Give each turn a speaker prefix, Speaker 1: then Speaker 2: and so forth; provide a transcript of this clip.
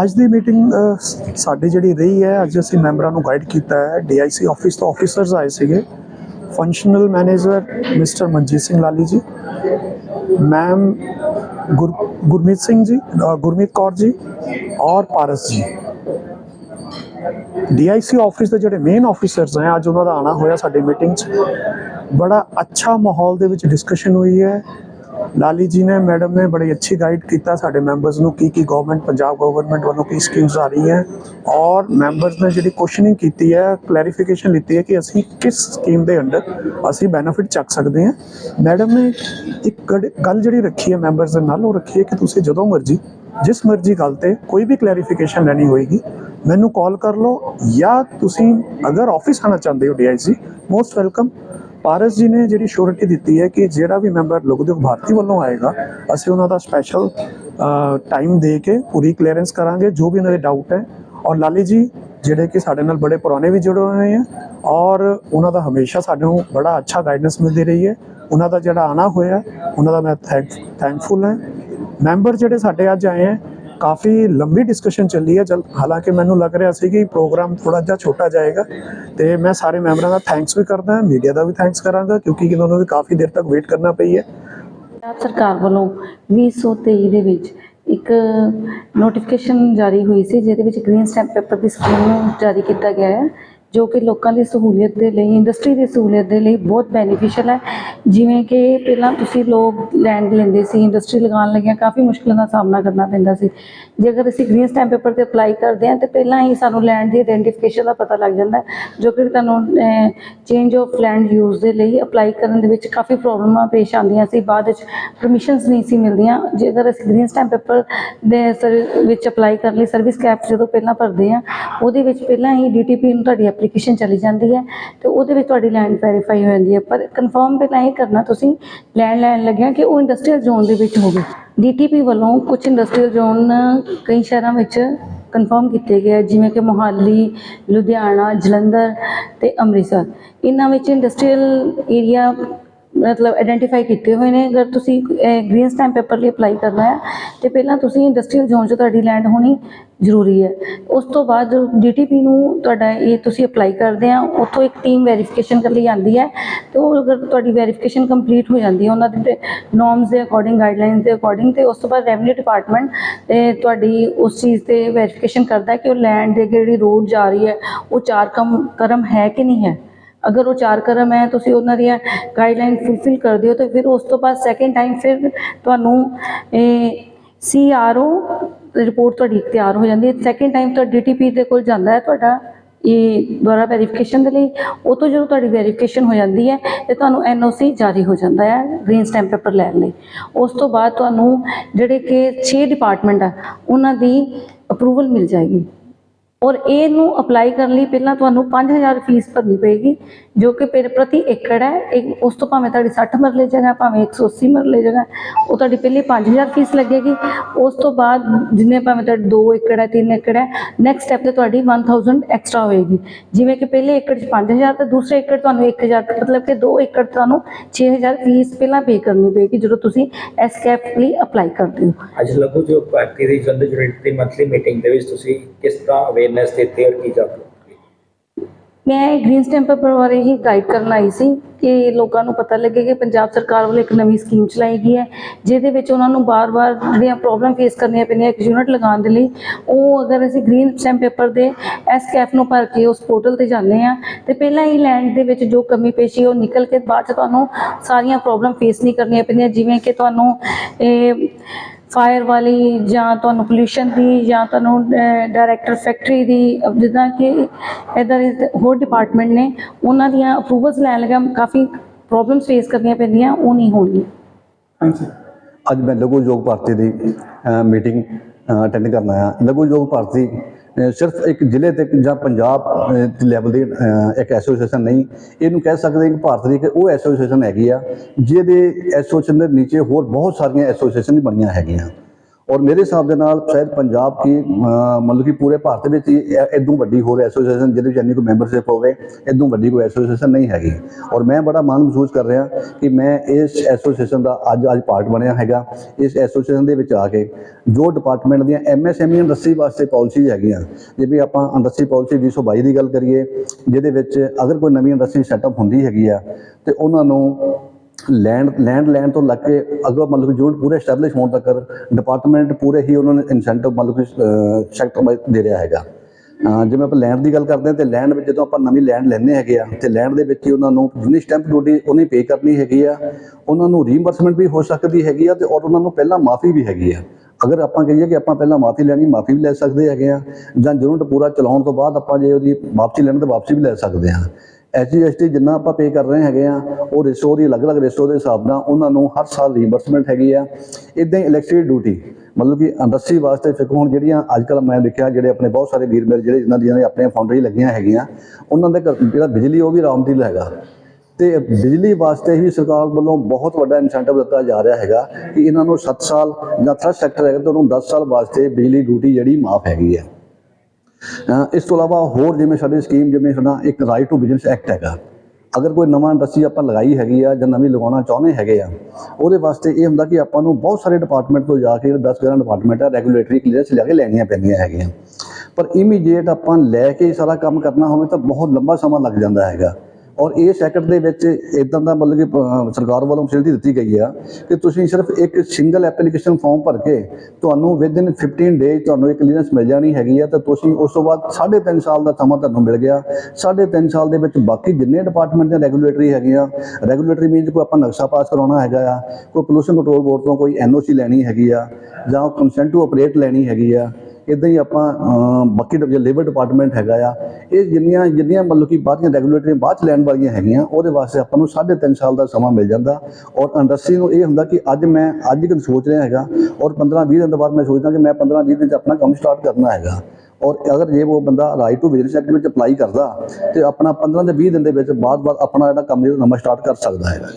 Speaker 1: ਅੱਜ ਦੀ ਮੀਟਿੰਗ ਸਾਡੀ ਜਿਹੜੀ ਰਹੀ ਹੈ, ਅੱਜ ਅਸੀਂ ਮੈਂਬਰਾਂ ਨੂੰ ਗਾਈਡ ਕੀਤਾ ਹੈ। ਡੀਆਈਸੀ ਆਫਿਸ ਤੋਂ ਆਫੀਸਰਸ ਆਏ ਸੀਗੇ। Functional manager mister Manjit Singh Lali ji ma'am ਗੁਰ, ਗੁਰਮੀਤ ਸਿੰਘ ਜੀ ਗੁਰਮੀਤ ਕੌਰ ਜੀ ਔਰ ਪਾਰਸ ਜੀ। ਡੀਆਈਸੀ ਆਫਿਸ ਦੇ ਜਿਹੜੇ ਮੇਨ ਆਫੀਸਰਸ ਹੈ ਅੱਜ ਉਹਨਾਂ ਦਾ ਆਣਾ ਹੋਇਆ ਸਾਡੀ ਮੀਟਿੰਗ 'ਚ। ਬੜਾ ਅੱਛਾ ਮਾਹੌਲ ਦੇ ਵਿੱਚ ਡਿਸਕਸ਼ਨ ਹੋਈ ਹੈ। ਲਾਲੀ ਜੀ ਨੇ, ਮੈਡਮ ਨੇ ਬੜੀ ਅੱਛੀ ਗਾਈਡ ਕੀਤਾ ਸਾਡੇ ਮੈਂਬਰਸ ਨੂੰ ਕੀ ਕੀ ਗਵਰਨਮੈਂਟ ਪੰਜਾਬ ਗਵਰਨਮੈਂਟ ਵੱਲੋਂ ਕੀ ਸਕੀਮਸ ਆ ਰਹੀਆਂ। ਔਰ ਮੈਂਬਰਸ ਨੇ ਜਿਹੜੀ ਕੁਐਸਚਨਿੰਗ ਕੀਤੀ ਹੈ ਕਲੈਰੀਫਿਕੇਸ਼ਨ ਲਿੱਤੀ ਹੈ ਕਿ ਅਸੀਂ ਕਿਸ ਸਕੀਮ ਦੇ ਅੰਡਰ ਅਸੀਂ ਬੈਨੀਫਿਟ ਚੱਕ ਸਕਦੇ ਹਾਂ। ਮੈਡਮ ਨੇ ਇੱਕ ਗੱਲ ਜਿਹੜੀ ਰੱਖੀ ਹੈ ਮੈਂਬਰਸ ਦੇ ਨਾਲ, ਉਹ ਰੱਖੀ ਹੈ ਕਿ ਤੁਸੀਂ ਜਦੋਂ ਮਰਜ਼ੀ, ਜਿਸ ਮਰਜ਼ੀ ਗੱਲ ਤੇ ਕੋਈ ਵੀ ਕਲੈਰੀਫਿਕੇਸ਼ਨ ਲੈਣੀ ਹੋਏਗੀ, ਮੈਨੂੰ ਕਾਲ ਕਰ ਲਓ ਜਾਂ ਤੁਸੀਂ ਅਗਰ ਆਫਿਸ ਆਣਾ ਚਾਹੁੰਦੇ ਹੋ ਡੀਆਈਸੀ ਮੋਸਟ ਵੈਲਕਮ ਪਾਰਸ ਜੀ ਨੇ ਜਿਹੜੀ ਸ਼ੋਰਿਟੀ ਦਿੱਤੀ ਹੈ ਕਿ ਜਿਹੜਾ ਵੀ ਮੈਂਬਰ ਲੁਕਦੇਵ ਭਾਰਤੀ ਵੱਲੋਂ ਆਏਗਾ, ਅਸੀਂ ਉਹਨਾਂ ਦਾ ਸਪੈਸ਼ਲ ਟਾਈਮ ਦੇ ਕੇ ਪੂਰੀ ਕਲੀਅਰੈਂਸ ਕਰਾਂਗੇ, ਜੋ ਵੀ ਉਹਨਾਂ ਦੇ ਡਾਊਟ ਹੈ। ਔਰ ਲਾਲੀ ਜੀ, ਜਿਹੜੇ ਕਿ ਸਾਡੇ ਨਾਲ ਬੜੇ ਪੁਰਾਣੇ ਵੀ ਜੁੜੇ ਹੋਏ ਹੈ ਔਰ ਉਹਨਾਂ ਦਾ ਹਮੇਸ਼ਾ ਸਾਨੂੰ ਬੜਾ ਅੱਛਾ ਗਾਈਡੈਂਸ ਮਿਲਦੀ ਰਹੀ ਹੈ। ਉਹਨਾਂ ਦਾ ਜਿਹੜਾ ਆਣਾ ਹੋਇਆ, ਉਹਨਾਂ ਦਾ ਮੈਂ ਥੈਂਕ ਥੈਂਕਫੁਲ ਹਾਂ। ਮੈਂਬਰ ਜਿਹੜੇ ਸਾਡੇ ਅੱਜ ਆਏ ਹੈ ਕਾਫੀ ਲੰਬੀ ਡਿਸਕਸ਼ਨ ਚੱਲੀ ਹੈ ਜਲ ਹਾਲਾਂਕਿ ਮੈਨੂੰ ਲੱਗ ਰਿਹਾ ਸੀ ਕਿ ਪ੍ਰੋਗਰਾਮ ਥੋੜਾ ਜਿਹਾ ਛੋਟਾ ਜਾਏਗਾ ਤੇ ਮੈਂ ਸਾਰੇ ਮੈਂਬਰਾਂ ਦਾ ਥੈਂਕਸ ਵੀ ਕਰਦਾ ਮੀਡੀਆ ਦਾ ਵੀ ਥੈਂਕਸ ਕਰਾਂਗਾ, ਕਿਉਂਕਿ ਇਹਨਾਂ ਨੂੰ ਵੀ ਕਾਫੀ ਦੇਰ ਤੱਕ ਵੇਟ ਕਰਨਾ ਪਈ ਹੈ।
Speaker 2: ਪੰਜਾਬ ਸਰਕਾਰ ਵੱਲੋਂ 2023 ਦੇ ਵਿੱਚ ਇੱਕ ਨੋਟੀਫਿਕੇਸ਼ਨ ਜਾਰੀ ਹੋਈ ਸੀ, ਜਿਹਦੇ ਵਿੱਚ ਗ੍ਰੀਨ ਸਟੈਂਪ ਪੇਪਰ ਦੀ ਸਕੀਮ ਨੂੰ ਜਾਰੀ ਕੀਤਾ ਗਿਆ ਹੈ। ਜੋ ਕਿ ਲੋਕਾਂ ਦੀ ਸਹੂਲੀਅਤ ਦੇ ਲਈ ਇੰਡਸਟਰੀ ਦੀ ਸਹੂਲੀਅਤ ਦੇ ਲਈ ਬਹੁਤ ਬੈਨੀਫੀਸ਼ੀਅਲ ਹੈ। ਜਿਵੇਂ ਕਿ ਪਹਿਲਾਂ ਤੁਸੀਂ ਲੋਕ ਲੈਂਡ ਲੈਂਦੇ ਸੀ ਇੰਡਸਟਰੀ ਲਗਾਉਣ ਲੱਗਿਆਂ, ਕਾਫੀ ਮੁਸ਼ਕਲਾਂ ਦਾ ਸਾਹਮਣਾ ਕਰਨਾ ਪੈਂਦਾ ਸੀ। ਜੇਕਰ ਅਸੀਂ ਗ੍ਰੀਨ ਸਟੈਂਪ ਪੇਪਰ ਤੇ ਅਪਲਾਈ ਕਰਦੇ ਹਾਂ, ਤੇ ਪਹਿਲਾਂ ਹੀ ਸਾਨੂੰ ਲੈਂਡ ਦੀ ਆਇਡੈਂਟੀਫਿਕੇਸ਼ਨ ਦਾ ਪਤਾ ਲੱਗ ਜਾਂਦਾ ਜੋ ਕਿ ਤੁਹਾਨੂੰ ਚੇਂਜ ਆਫ ਲੈਂਡ ਯੂਜ਼ ਦੇ ਲਈ ਅਪਲਾਈ ਕਰਨ ਦੇ ਵਿੱਚ ਕਾਫੀ ਪ੍ਰੋਬਲਮਾਂ ਪੇਸ਼ ਆਉਂਦੀਆਂ ਸੀ। ਬਾਅਦ ਵਿੱਚ ਪਰਮਿਸ਼ਨਸ ਨਹੀਂ ਸੀ ਮਿਲਦੀਆਂ। ਜੇਕਰ ਅਸੀਂ ਗ੍ਰੀਨ ਸਟੈਂਪ ਪੇਪਰ ਦੇ ਸਰ- ਵਿੱਚ ਅਪਲਾਈ ਕਰਨ ਲਈ ਸਰਵਿਸ ਕੈਪ ਜਦੋਂ ਪਹਿਲਾਂ ਭਰਦੇ ਆ ਉਹਦੇ ਵਿੱਚ ਪਹਿਲਾਂ ਹੀ ਡੀਟੀਪੀ ਨੂੰ ਤੁਹਾਡੀ ਐਪਲੀਕੇਸ਼ਨ ਚਲੀ ਜਾਂਦੀ ਹੈ ਤੇ ਉਹਦੇ ਵਿੱਚ ਤੁਹਾਡੀ ਲੈਂਡ ਵੈਰੀਫਾਈ ਹੋ ਜਾਂਦੀ ਹੈ। ਪਰ ਕਨਫਰਮ ਪਹਿਲਾਂ ਇਹ ਕਰਨਾ ਤੁਸੀਂ ਲੈਂਡ ਲੈਣ ਲੱਗਿਆ ਕਿ ਉਹ ਇੰਡਸਟਰੀਅਲ ਜ਼ੋਨ ਦੇ ਵਿੱਚ ਹੋਵੇ। ਡੀਟੀਪੀ ਵੱਲੋਂ ਕੁਝ ਇੰਡਸਟਰੀਅਲ ਜ਼ੋਨ ਕਈ ਸ਼ਹਿਰਾਂ ਵਿੱਚ ਕਨਫਰਮ ਕੀਤੇ ਗਏ ਜਿਵੇਂ ਕਿ ਮੋਹਾਲੀ, ਲੁਧਿਆਣਾ, ਜਲੰਧਰ ਤੇ ਅੰਮ੍ਰਿਤਸਰ। ਇਹਨਾਂ ਵਿੱਚ ਇੰਡਸਟਰੀਅਲ ਏਰੀਆ ਮਤਲਬ ਆਇਡੈਂਟੀਫਾਈ ਕੀਤੇ ਹੋਏ ਨੇ। ਅਗਰ ਤੁਸੀਂ ਗ੍ਰੀਨ ਸਟੈਂਪ ਪੇਪਰ ਲਈ ਅਪਲਾਈ ਕਰਨਾ ਹੈ, ਤੇ ਪਹਿਲਾਂ ਤੁਸੀਂ ਇੰਡਸਟਰੀਅਲ ਜ਼ੋਨ 'ਚ ਤੁਹਾਡੀ ਲੈਂਡ ਹੋਣੀ ਜ਼ਰੂਰੀ ਹੈ। ਉਸ ਤੋਂ ਬਾਅਦ ਡੀਟੀਪੀ ਨੂੰ ਤੁਹਾਡਾ ਇਹ ਤੁਸੀਂ ਅਪਲਾਈ ਕਰਦੇ ਆ, ਉੱਥੋਂ ਇੱਕ ਟੀਮ ਵੈਰੀਫਿਕੇਸ਼ਨ ਕਰਨ ਲਈ ਆਉਂਦੀ ਹੈ। ਤੇ ਉਹ ਅਗਰ ਤੁਹਾਡੀ ਵੈਰੀਫਿਕੇਸ਼ਨ ਕੰਪਲੀਟ ਹੋ ਜਾਂਦੀ ਹੈ, ਉਹਨਾਂ ਦੇ ਨੋਰਮਸ ਦੇ ਅਕੋਰਡਿੰਗ ਗਾਈਡਲਾਈਨਸ ਦੇ ਅਕੋਰਡਿੰਗ ਤੇ ਉਸ ਤੋਂ ਬਾਅਦ ਰੈਵਨਿਊ ਡਿਪਾਰਟਮੈਂਟ ਤੇ ਤੁਹਾਡੀ ਉਸ ਚੀਜ਼ ਤੇ ਵੈਰੀਫਿਕੇਸ਼ਨ ਕਰਦਾ ਕਿ ਉਹ ਲੈਂਡ ਦੇ ਜਿਹੜੀ ਰੋਡ ਜਾ ਰਹੀ ਹੈ, ਉਹ ਚਾਰ ਕਮ, ਕਰਮ ਹੈ ਕਿ ਨਹੀਂ ਹੈ। ਅਗਰ ਉਹ ਚਾਰ ਕਰਮ ਹੈ, ਤੁਸੀਂ ਉਹਨਾਂ ਦੀਆਂ ਗਾਈਡਲਾਈਨ ਫੁਲਫਿਲ ਕਰਦੇ ਹੋ ਤਾਂ ਫਿਰ ਉਸ ਤੋਂ ਬਾਅਦ ਸੈਕਿੰਡ ਟਾਈਮ ਫਿਰ ਤੁਹਾਨੂੰ, ਇਹ ਸੀ ਆਰ ਓ ਰਿਪੋਰਟ ਤੁਹਾਡੀ ਤਿਆਰ ਹੋ ਜਾਂਦੀ ਹੈ। ਸੈਕਿੰਡ ਟਾਈਮ ਤੁਹਾਡਾ ਡੀਟੀਪੀ ਦੇ ਕੋਲ ਜਾਂਦਾ ਹੈ ਤੁਹਾਡਾ, ਇਹ ਦੁਆਰਾ ਵੈਰੀਫਿਕੇਸ਼ਨ ਦੇ ਲਈ। ਉਹ ਤੋਂ ਜਦੋਂ ਤੁਹਾਡੀ ਵੈਰੀਫਿਕੇਸ਼ਨ ਹੋ ਜਾਂਦੀ ਹੈ ਤੇ ਤੁਹਾਨੂੰ ਐਨਓਸੀ ਜਾਰੀ ਹੋ ਜਾਂਦਾ ਹੈ ਗ੍ਰੀਨ ਸਟੈਂਪ ਪੇਪਰ ਲੈਣ ਲਈ। ਉਸ ਤੋਂ ਬਾਅਦ ਤੁਹਾਨੂੰ ਜਿਹੜੇ ਕਿ 6 ਡਿਪਾਰਟਮੈਂਟ ਆ, ਉਹਨਾਂ ਦੀ ਅਪਰੂਵਲ ਮਿਲ ਜਾਏਗੀ। ਔਰ ਇਹਨੂੰ ਅਪਲਾਈ ਕਰਨ ਲਈ ਪਹਿਲਾਂ ਤੁਹਾਨੂੰ 5000 ਫੀਸ ਭਰਨੀ ਪਏਗੀ, ਜੋ ਕਿ ਪਰ ਪ੍ਰਤੀ ਏਕੜ ਹੈ। ਉਸ ਤੋਂ ਭਾਵੇਂ ਤੁਹਾਡੀ 60 ਮਰਲੇ ਜਗ੍ਹਾ, ਭਾਵੇਂ 180 ਮਰਲੇ ਜਗ੍ਹਾ, ਉਹ ਤੁਹਾਡੀ ਪਹਿਲੇ 5000 ਫੀਸ ਲੱਗੇਗੀ। ਉਸ ਤੋਂ ਬਾਅਦ ਜਿੰਨੇ ਭਾਵੇਂ ਤੁਹਾਡੇ 2 ਏਕੜ ਹੈ 3 ਏਕੜ ਹੈ ਨੈਕਸਟ ਸਟੈਪ ਤੇ ਤੁਹਾਡੀ 1000 ਐਕਸਟਰਾ ਹੋਏਗੀ। ਜਿਵੇਂ ਕਿ ਪਹਿਲੇ ਏਕੜ 'ਚ 5000 ਤੇ ਦੂਸਰੇ ਏਕੜ ਤੁਹਾਨੂੰ 1000 ਮਤਲਬ ਕਿ 2 ਏਕੜ ਤੁਹਾਨੂੰ 6000 ਫੀਸ ਪਹਿਲਾਂ ਪੇ ਕਰਨੀ ਪਏਗੀ, ਜਦੋਂ ਤੁਸੀਂ ਐਸ ਲਈ ਅਪਲਾਈ ਕਰਦੇ ਹੋ।
Speaker 3: ਅੱਜ ਲੱਗੂ ਜੋ ਪਾਰਟੀ ਦੀ ਜਨਰਲ ਯੂਨਿਟ ਦੀ ਮੰਥਲੀ ਮੀਟਿੰਗ ਦੇ ਵਿੱਚ ਤੁਸੀਂ ਕਿਸ ਤਰ੍ਹਾਂ ਅਵੇਅਰਨੈਸ ਦਿੱਤੀ ਔਰ ਕੀ ਜਾਗਰੂਕ
Speaker 2: ਮੈਂ ਗ੍ਰੀਨ ਸਟੈਂਪ ਪੇਪਰ ਬਾਰੇ ਹੀ ਗਾਈਡ ਕਰਨ ਆਈ ਸੀ ਕਿ ਲੋਕਾਂ ਨੂੰ ਪਤਾ ਲੱਗੇ ਕਿ ਪੰਜਾਬ ਸਰਕਾਰ ਵੱਲੋਂ ਇੱਕ ਨਵੀਂ ਸਕੀਮ ਚਲਾਈ ਗਈ ਹੈ, ਜਿਹਦੇ ਵਿੱਚ ਉਹਨਾਂ ਨੂੰ ਬਾਰ-ਬਾਰ ਜਿਹੜੀਆਂ ਪ੍ਰੋਬਲਮ ਫੇਸ ਕਰਨੀਆਂ ਪੈਂਦੀਆਂ, ਇੱਕ ਯੂਨਿਟ ਲਗਾਉਣ ਦੇ ਲਈ। ਉਹ ਅਗਰ ਅਸੀਂ ਗ੍ਰੀਨ ਸਟੈਂਪ ਪੇਪਰ ਦੇ ਐਸ ਕੈਫ ਨੂੰ ਭਰ ਕੇ ਉਸ ਪੋਰਟਲ ਤੇ ਜਾਂਦੇ ਆ ਤੇ ਪਹਿਲਾਂ ਹੀ ਲੈਂਡ ਦੇ ਵਿੱਚ ਜੋ ਕਮੀ ਪੇਸ਼ੀ ਉਹ ਨਿਕਲ ਕੇ ਬਾਅਦ ਚ ਤੁਹਾਨੂੰ ਸਾਰੀਆਂ ਪ੍ਰੋਬਲਮ ਫੇਸ ਨਹੀਂ ਕਰਨੀਆਂ ਪੈਂਦੀਆਂ, ਜਿਵੇਂ ਕਿ ਤੁਹਾਨੂੰ ਇਹ ਫਾਇਰ ਵਾਲੀ ਜਾਂ ਤੁਹਾਨੂੰ ਪੋਲੂਸ਼ਨ ਦੀ ਜਾਂ ਤੁਹਾਨੂੰ ਡਾਇਰੈਕਟਰ ਫੈਕਟਰੀ ਦੀ ਜਿੱਦਾਂ ਕਿ ਦੇ ਹੋਰ ਡਿਪਾਰਟਮੈਂਟ ਨੇ ਉਹਨਾਂ ਦੀਆਂ ਅਪਰੂਵਲਸ ਲੈਣ ਲੱਗਾ ਕਾਫੀ ਪ੍ਰੋਬਲਮਸ ਫੇਸ ਕਰਨੀਆਂ ਪੈਂਦੀਆਂ ਉਹ ਨਹੀਂ ਹੋਣਗੀਆਂ।
Speaker 4: ਅੱਜ ਮੈਂ ਲਘੂ ਯੋਗ ਭਾਰਤੀ ਦੀ ਮੀਟਿੰਗ ਅਟੈਂਡ ਕਰਨ ਆਇਆ। ਲਘੂ ਯੋਗ ਭਾਰਤੀ ਸਿਰਫ ਇੱਕ ਜ਼ਿਲ੍ਹੇ 'ਤੇ ਜਾਂ ਪੰਜਾਬ ਲੈਵਲ ਦੀ ਇੱਕ ਐਸੋਸੀਏਸ਼ਨ ਨਹੀਂ, ਇਹਨੂੰ ਕਹਿ ਸਕਦੇ ਕਿ ਭਾਰਤ ਦੀ ਇੱਕ ਉਹ ਐਸੋਸੀਏਸ਼ਨ ਹੈਗੀ ਆ, ਜਿਹਦੇ ਐਸੋਸੀਏਸ਼ਨ ਦੇ ਨੀਚੇ ਹੋਰ ਬਹੁਤ ਸਾਰੀਆਂ ਐਸੋਸੀਏਸ਼ਨ ਬਣੀਆਂ ਹੈਗੀਆਂ। ਔਰ ਮੇਰੇ ਹਿਸਾਬ ਦੇ ਨਾਲ ਸ਼ਾਇਦ ਪੰਜਾਬ ਕੀ ਮਤਲਬ ਕਿ ਪੂਰੇ ਭਾਰਤ ਵਿੱਚ ਹੀ ਇਦੋਂ ਵੱਡੀ ਹੋਰ ਐਸੋਸੀਏਸ਼ਨ ਜਿਹਦੇ ਵਿੱਚ ਇੰਨੀ ਕੋਈ ਮੈਂਬਰਸ਼ਿਪ ਹੋਵੇ ਇਦੋਂ ਵੱਡੀ ਕੋਈ ਐਸੋਸੀਏਸ਼ਨ ਨਹੀਂ ਹੈਗੀ। ਔਰ ਮੈਂ ਬੜਾ ਮਾਣ ਮਹਿਸੂਸ ਕਰ ਰਿਹਾ ਕਿ ਮੈਂ ਇਸ ਐਸੋਸੀਏਸ਼ਨ ਦਾ ਅੱਜ ਅੱਜ ਪਾਰਟ ਬਣਿਆ ਹੈਗਾ। ਇਸ ਐਸੋਸੀਏਸ਼ਨ ਦੇ ਵਿੱਚ ਆ ਕੇ ਜੋ ਡਿਪਾਰਟਮੈਂਟ ਦੀਆਂ ਐਮਐਸਐਮਈ ਇੰਡਸਟਰੀ ਵਾਸਤੇ ਪਾਲਿਸੀ ਹੈਗੀਆਂ, ਜੇ ਵੀ ਆਪਾਂ ਇੰਡਸਟਰੀ ਪਾਲਿਸੀ 222 ਦੀ ਗੱਲ ਕਰੀਏ, ਜਿਹਦੇ ਵਿੱਚ ਅਗਰ ਕੋਈ ਨਵੀਂ ਇੰਡਸਟਰੀ ਸੈਟਅਪ ਹੁੰਦੀ ਹੈਗੀ ਆ, ਤੇ ਉਹਨਾਂ ਨੂੰ ਲੈਂਡ ਲੈਂਡ ਲੈਣ ਤੋਂ ਲੱਗ ਕੇ ਅਗਵਾ ਮਤਲਬ ਕਿ ਯੂਨਿਟ ਪੂਰੇ ਐਸਟੈਬਲਿਸ਼ ਹੋਣ ਤੱਕ ਡਿਪਾਰਟਮੈਂਟ ਪੂਰੇ ਹੀ ਉਹਨਾਂ ਨੂੰ ਇਨਸੈਂਟਿਵ ਮਤਲਬ ਕਿ ਸੈਕਟਰ ਵਾਈਜ਼ ਦੇ ਰਿਹਾ ਹੈਗਾ। ਜਿਵੇਂ ਆਪਾਂ ਲੈਂਡ ਦੀ ਗੱਲ ਕਰਦੇ ਹਾਂ ਤੇ ਲੈਂਡ ਵਿੱਚ ਜਦੋਂ ਆਪਾਂ ਨਵੀਂ ਲੈਂਡ ਲੈਂਦੇ ਹੈਗੇ ਆ, ਤੇ ਲੈਂਡ ਦੇ ਵਿੱਚ ਹੀ ਉਹਨਾਂ ਨੂੰ ਜਿੰਨੀ ਸਟੈਂਪ ਡਿਊਟੀ ਉਹਨੇ ਪੇ ਕਰਨੀ ਹੈਗੀ ਆ, ਉਹਨਾਂ ਨੂੰ ਰੀਇੰਬਰਸਮੈਂਟ ਵੀ ਹੋ ਸਕਦੀ ਹੈਗੀ ਆ ਤੇ ਔਰ ਉਹਨਾਂ ਨੂੰ ਪਹਿਲਾਂ ਮਾਫੀ ਵੀ ਹੈਗੀ ਆ। ਅਗਰ ਆਪਾਂ ਕਹੀਏ ਕਿ ਆਪਾਂ ਪਹਿਲਾਂ ਮਾਫੀ ਲੈਣੀ, ਮਾਫੀ ਵੀ ਲੈ ਸਕਦੇ ਹੈਗੇ ਆ ਜਾਂ ਯੂਨਿਟ ਪੂਰਾ ਚਲਾਉਣ ਤੋਂ ਬਾਅਦ ਆਪਾਂ ਜੇ ਉਹਦੀ ਵਾਪਸੀ ਲੈਣੀ ਤਾਂ ਵਾਪਸੀ ਵੀ ਲੈ ਸਕਦੇ ਹਾਂ। ਐਸਜੀ ਐਸਟੀ ਜਿੰਨਾ ਆਪਾਂ ਪੇ ਕਰ ਰਹੇ ਹੈਗੇ ਆ, ਉਹ ਰੇਸੋ ਦੀ ਅਲੱਗ-ਅਲੱਗ ਰੇਸੋ ਦੇ ਹਿਸਾਬ ਨਾਲ ਉਹਨਾਂ ਨੂੰ ਹਰ ਸਾਲ ਰੀਇੰਬਰਸਮੈਂਟ ਹੈਗੀ ਆ। ਇਦਾਂ ਹੀ ਇਲੈਕਟ੍ਰਿਕ ਡਿਊਟੀ ਮਤਲਬ ਕਿ ਇੰਡਸਟਰੀ ਵਾਸਤੇ ਫਿਰ ਹੁਣ ਜਿਹੜੀਆਂ ਅੱਜ ਕੱਲ੍ਹ ਮੈਂ ਦੇਖਿਆ, ਜਿਹੜੇ ਆਪਣੇ ਬਹੁਤ ਸਾਰੇ ਵੀਰ ਮੇਰੇ, ਜਿਹੜੇ ਜਿਨ੍ਹਾਂ ਦੀਆਂ ਆਪਣੀਆਂ ਫਾਊਂਡਰੀ ਲੱਗੀਆਂ ਹੈਗੀਆਂ, ਉਹਨਾਂ ਦੇ ਘਰ ਜਿਹੜਾ ਬਿਜਲੀ ਉਹ ਵੀ ਆਰਾਮਦੀਲ ਹੈਗਾ। ਤੇ ਬਿਜਲੀ ਵਾਸਤੇ ਹੀ ਸਰਕਾਰ ਵੱਲੋਂ ਬਹੁਤ ਵੱਡਾ ਇਨਸੈਂਟਿਵ ਦਿੱਤਾ ਜਾ ਰਿਹਾ ਹੈਗਾ ਕਿ ਇਹਨਾਂ ਨੂੰ 7 ਸਾਲ ਜਾਂ ਥਰਡ ਸੈਕਟਰ ਹੈਗਾ, ਤਾਂ ਉਹਨੂੰ 10 ਸਾਲ ਵਾਸਤੇ ਬਿਜਲੀ ਡਿਊਟੀ ਜਿਹੜੀ ਮਾਫ ਹੈਗੀ ਹੈ ਇਸ ਤੋਂ ਇਲਾਵਾ ਹੋਰ ਜਿਵੇਂ ਸਾਡੀ ਸਕੀਮ ਜਿਵੇਂ ਸਾਡਾ ਇੱਕ ਰਾਈਟ ਟੂ ਬਿਜ਼ਨਸ ਐਕਟ ਹੈਗਾ, ਅਗਰ ਕੋਈ ਨਵਾਂ ਇੰਡਸਟਰੀ ਆਪਾਂ ਲਗਾਈ ਹੈਗੀ ਆ ਜਾਂ ਨਵੀਂ ਲਗਾਉਣਾ ਚਾਹੁੰਦੇ ਹੈਗੇ ਆ, ਉਹਦੇ ਵਾਸਤੇ ਇਹ ਹੁੰਦਾ ਕਿ ਆਪਾਂ ਨੂੰ ਬਹੁਤ ਸਾਰੇ ਡਿਪਾਰਟਮੈਂਟ ਤੋਂ ਜਾ ਕੇ 10 11 ਡਿਪਾਰਟਮੈਂਟ ਆ ਰੈਗੂਲੇਟਰੀ ਕਲੀਅਰੈਂਸ ਲਿਆ ਕੇ ਲੈਣੀਆਂ ਪੈਂਦੀਆਂ ਹੈਗੀਆਂ। ਪਰ ਇਮੀਡੀਏਟ ਆਪਾਂ ਲੈ ਕੇ ਸਾਰਾ ਕੰਮ ਕਰਨਾ ਹੋਵੇ ਤਾਂ ਬਹੁਤ ਲੰਬਾ ਸਮਾਂ ਲੱਗ ਜਾਂਦਾ ਹੈਗਾ। ਔਰ ਇਹ ਸੈਕਟਰ ਦੇ ਵਿੱਚ ਇਦਾਂ ਦਾ ਮਤਲਬ ਕਿ ਸਰਕਾਰ ਵੱਲੋਂ ਫੈਸਿਲਿਟੀ ਦਿੱਤੀ ਗਈ ਆ ਕਿ ਤੁਸੀਂ ਸਿਰਫ ਇੱਕ ਸਿੰਗਲ ਐਪਲੀਕੇਸ਼ਨ ਫਾਰਮ ਭਰ ਕੇ ਤੁਹਾਨੂੰ ਵਿਦਿਨ 15 ਡੇਜ਼ ਤੁਹਾਨੂੰ ਇੱਕ ਕਲੀਅਰੈਂਸ ਮਿਲ ਜਾਣੀ ਹੈਗੀ ਆ, ਤਾਂ ਤੁਸੀਂ ਉਸ ਤੋਂ ਬਾਅਦ 3.5 ਸਾਲ ਦਾ ਸਮਾਂ ਤੁਹਾਨੂੰ ਮਿਲ ਗਿਆ। 3.5 ਸਾਲ ਦੇ ਵਿੱਚ ਬਾਕੀ ਜਿੰਨੇ ਡਿਪਾਰਟਮੈਂਟ ਦੀਆਂ ਰੈਗੂਲੇਟਰੀ ਹੈਗੀਆਂ ਰੈਗੂਲੇਟਰੀ ਮੀਨਸ ਕੋਈ ਆਪਾਂ ਨਕਸ਼ਾ ਪਾਸ ਕਰਾਉਣਾ ਹੈਗਾ ਆ, ਕੋਈ ਪੋਲੂਸ਼ਨ ਕੰਟਰੋਲ ਬੋਰਡ ਤੋਂ ਕੋਈ ਐਨਓਸੀ ਲੈਣੀ ਹੈਗੀ ਆ, ਜਾਂ ਕੰਸੈਂਟ ਟੂ ਆਪਰੇਟ ਲੈਣੀ ਹੈਗੀ ਆ ਇਦਾਂ ਹੀ ਆਪਾਂ ਬਾਕੀ ਜੋ ਲੇਬਰ ਡਿਪਾਰਟਮੈਂਟ ਹੈਗਾ ਆ, ਇਹ ਜਿੰਨੀਆਂ ਜਿੰਨੀਆਂ ਮਤਲਬ ਕਿ ਬਾਅਦ ਦੀਆਂ ਰੈਗੂਲੇਟਰੀ ਬਾਅਦ ਚ ਲੈਣ ਵਾਲੀਆਂ ਹੈਗੀਆਂ, ਉਹਦੇ ਵਾਸਤੇ ਆਪਾਂ ਨੂੰ 3.5 ਸਾਲ ਦਾ ਸਮਾਂ ਮਿਲ ਜਾਂਦਾ। ਔਰ ਇੰਡਸਟਰੀ ਨੂੰ ਇਹ ਹੁੰਦਾ ਕਿ ਅੱਜ ਮੈਂ, ਅੱਜ ਕਿ ਸੋਚ ਰਿਹਾ ਹੈਗਾ, ਔਰ 15-20 ਦਿਨ ਬਾਅਦ ਮੈਂ ਸੋਚਦਾ ਕਿ ਮੈਂ 15-20 ਦਿਨ ਚ ਆਪਣਾ ਕੰਮ ਸਟਾਰਟ ਕਰਨਾ ਹੈਗਾ। ਔਰ ਅਗਰ ਜੇ ਉਹ ਬੰਦਾ ਰਾਈਟ ਟੂ ਬਿਜ਼ਨਸ ਐਕਟ ਵਿੱਚ ਅਪਲਾਈ ਕਰਦਾ, ਤੇ ਆਪਣਾ 15 ਤੇ 20 ਦਿਨ ਦੇ ਵਿੱਚ ਬਾਅਦ ਬਾਅਦ ਆਪਣਾ ਜਿਹੜਾ ਕੰਮ ਜਿਹੜਾ ਨਵਾਂ ਸਟਾਰਟ ਕਰ ਸਕਦਾ ਹੈਗਾ।